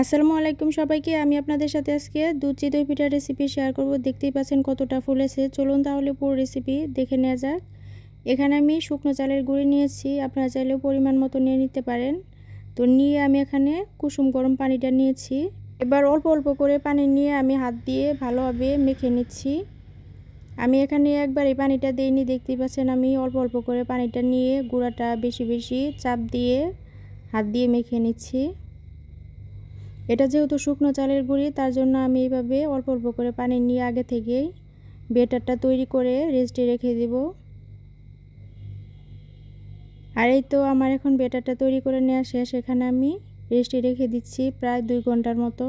আসসালামু আলাইকুম সবাইকে। আমি আপনাদের সাথে আজকে দুধ চিতই পিঠার রেসিপি শেয়ার করব। দেখতেই পাচ্ছেন কতটা ফুলেছে চলুন তাহলে পুরো রেসিপি দেখে নেওয়া যাক। এখানে আমি শুকনো চালের গুঁড়ি নিয়েছি। আপনারা চাইলেও পরিমাণ মতো নিয়ে নিতে পারেন। তো নিয়ে আমি এখানে কুসুম গরম পানিটা নিয়েছি। এবার অল্প অল্প করে পানি নিয়ে আমি হাত দিয়ে ভালোভাবে মেখে নিচ্ছি। আমি এখানে একবার এই পানিটা দিইনি। দেখতেই পাচ্ছেন আমি অল্প অল্প করে পানিটা নিয়ে গুঁড়াটা বেশি বেশি চাপ দিয়ে হাত দিয়ে মেখে নিচ্ছি। এটা যেহেতু শুকনো চালের গুঁড়ি, তার জন্য আমি এইভাবে অল্প অল্প করে পানি নিয়ে আগে থেকেই বেটারটা তৈরি করে রেস্টে রেখে দেব। আর এই তো আমার এখন বেটারটা তৈরি করে নেওয়া শেষ, এখানে আমি রেস্টে রেখে দিচ্ছি প্রায় দুই ঘণ্টার মতো।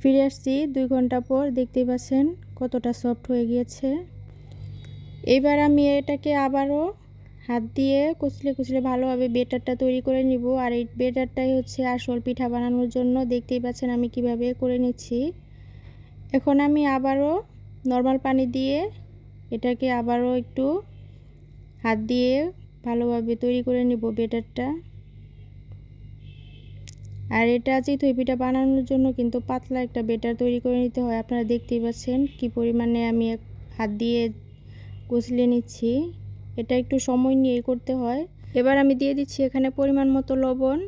ফিরে আসছি দুই ঘণ্টা পর, দেখতেই পাচ্ছেন কতটা সফট হয়ে গিয়েছে। এবার আমি এটাকে আবারও হাত দিয়ে কুচলে কুচলে ভালোভাবে বেটারটা তৈরি করে নিব। আর এই বেটারটাই হচ্ছে আসল পিঠা বানানোর জন্য। দেখতেই পাচ্ছেন আমি কীভাবে করে নিচ্ছি। এখন আমি আবারও নর্মাল পানি দিয়ে এটাকে আবারও একটু হাত দিয়ে ভালোভাবে তৈরি করে নিব বেটারটা। আর এটা চিতই পিঠা বানানোর জন্য কিন্তু পাতলা একটা বেটার তৈরি করে নিতে হয়। আপনারা দেখতেই পাচ্ছেন কি পরিমাণে আমি হাত দিয়ে কুচলে নিচ্ছি। এটা একটু সময় নিয়ে করতে হয়। এবার আমি দিয়ে দিচ্ছি এখানে পরিমাণ মতো লবণ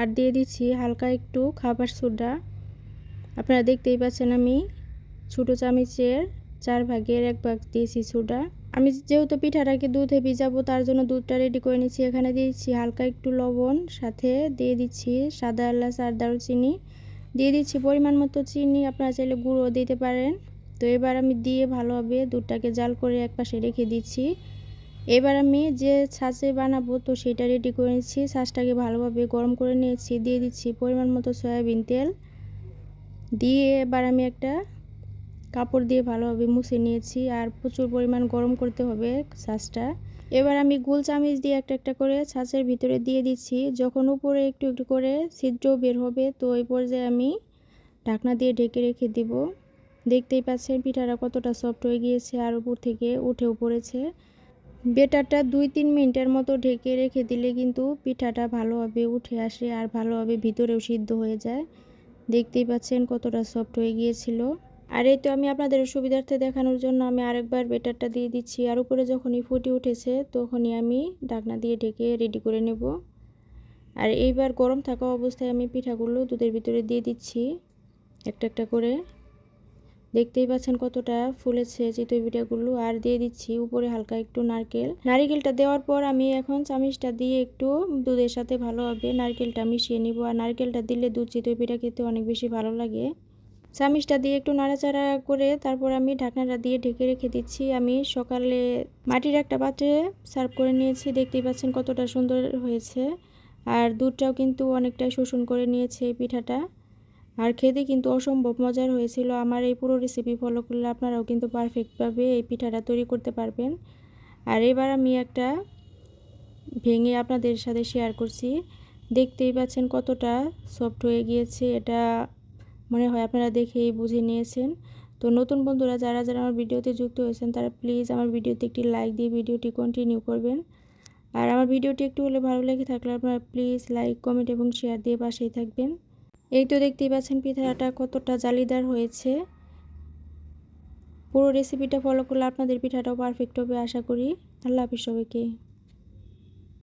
আর দিয়ে দিচ্ছি হালকা একটু খাবার সোডা। আপনারা দেখতেই পাচ্ছেন আমি ছোটো চামিচের চার ভাগের এক ভাগ দিয়েছি সোডা। আমি যেহেতু পিঠাটাকে দুধে ভিজাবো, তার জন্য দুধটা রেডি করে নিচ্ছি। এখানে দিয়েছি হালকা একটু লবণ, সাথে দিয়ে দিচ্ছি সাদা এলাচ আর দারুচিনি। দিয়ে দিচ্ছি পরিমাণ মতো চিনি, আপনারা চাইলে গুঁড়ো দিতে পারেন। তো এবার আমি দিয়ে ভালোভাবে দুধটাকে জাল করে এক পাশে রেখে দিচ্ছি। এবার আমি যে ছাঁচে বানাবো তো সেটা রেডি করে নিচ্ছি। ছাঁচটাকে ভালোভাবে গরম করে নিয়েছি। দিয়ে দিচ্ছি পরিমাণ মতো সয়াবিন তেল। দিয়ে এবার আমি একটা কাপড় দিয়ে ভালোভাবে মুছে নিয়েছি আর প্রচুর পরিমাণ গরম করতে হবে ছাঁচটা। এবার আমি গোল চামিচ দিয়ে একটা একটা করে ছাঁচের ভিতরে দিয়ে দিচ্ছি। যখন উপরে একটু একটু করে ছিদ্র বের হবে তো ওই পর্যায়ে আমি ঢাকনা দিয়ে ঢেকে রেখে দিব। দেখতেই পাচ্ছেন পিঠাটা কতটা সফট হয়ে গিয়েছে আর উপর থেকে উঠেও পড়েছে। বেটারটা দুই তিন মিনিটের মতো ঢেকে রেখে দিলে কিন্তু পিঠাটা ভালোভাবে উঠে আসে আর ভালোভাবে ভিতরেও সিদ্ধ হয়ে যায়। দেখতেই পাচ্ছেন কতটা সফট হয়ে গিয়েছিল। আর এই তো আমি আপনাদের সুবিধার্থে দেখানোর জন্য আমি আরেকবার বেটারটা দিয়ে দিচ্ছি। আর উপরে যখনই ফুটে উঠেছে তখনই আমি ডাকনা দিয়ে ঢেকে রেডি করে নেব। আর এইবার গরম থাকা অবস্থায় আমি পিঠাগুলো দুধের ভিতরে দিয়ে দিচ্ছি। একটা একটা করে। দেখতেই পাচ্ছেন কতটা ফুলেছে চিতই পিঠাগুলো। আর দিয়ে দিচ্ছি উপরে হালকা একটু নারকেল। নারকেলটা দেওয়ার পর আমি এখন চামিচটা দিয়ে একটু দুধের সাথে ভালোভাবে নারকেলটা মিশিয়ে নিব। আর নারকেলটা দিলে দুধ চিতই পিঠা খেতে অনেক বেশি ভালো লাগে। চামিচটা দিয়ে একটু নাড়াচাড়া করে তারপর আমি ঢাকনাটা দিয়ে ঢেকে রেখে দিচ্ছি। আমি সকালে মাটির একটা পাত্রে সার্ভ করে নিয়েছি। দেখতেই পাচ্ছেন কতটা সুন্দর হয়েছে। আর দুধটাও কিন্তু অনেকটাই শোষণ করে নিয়েছে এই পিঠাটা। আর খেতে কিন্তু অসম্ভব মজার হয়েছিল। আমার এই পুরো রেসিপি ফলো করলে আপনারাও কিন্তু পারফেক্টভাবে এই পিঠাটা তৈরি করতে পারবেন। আর এবার আমি একটা ভেঙে আপনাদের সাথে শেয়ার করছি। দেখতেই পাচ্ছেন কতটা সফট হয়ে গিয়েছে। এটা মনে হয় আপনারা দেখেই বুঝে নিয়েছেন। তো নতুন বন্ধুরা, যারা যারা আমার ভিডিওতে যুক্ত হয়েছেন, তারা প্লিজ আমার ভিডিওতে একটি লাইক দিয়ে ভিডিওটি কন্টিনিউ করবেন। আর আমার ভিডিওটি একটু হলে ভালো লেগে থাকলে আপনারা প্লিজ লাইক কমেন্ট এবং শেয়ার দিয়ে পাশেই থাকবেন। এই তো দেখতেই পাচ্ছেন পিঠাটা কতটা জালিদার হয়েছে। পুরো রেসিপিটা ফলো করলে আপনাদের পিঠাটাও পারফেক্ট হবে, আশা করি। আল্লাহ হাফিজ সবাইকে।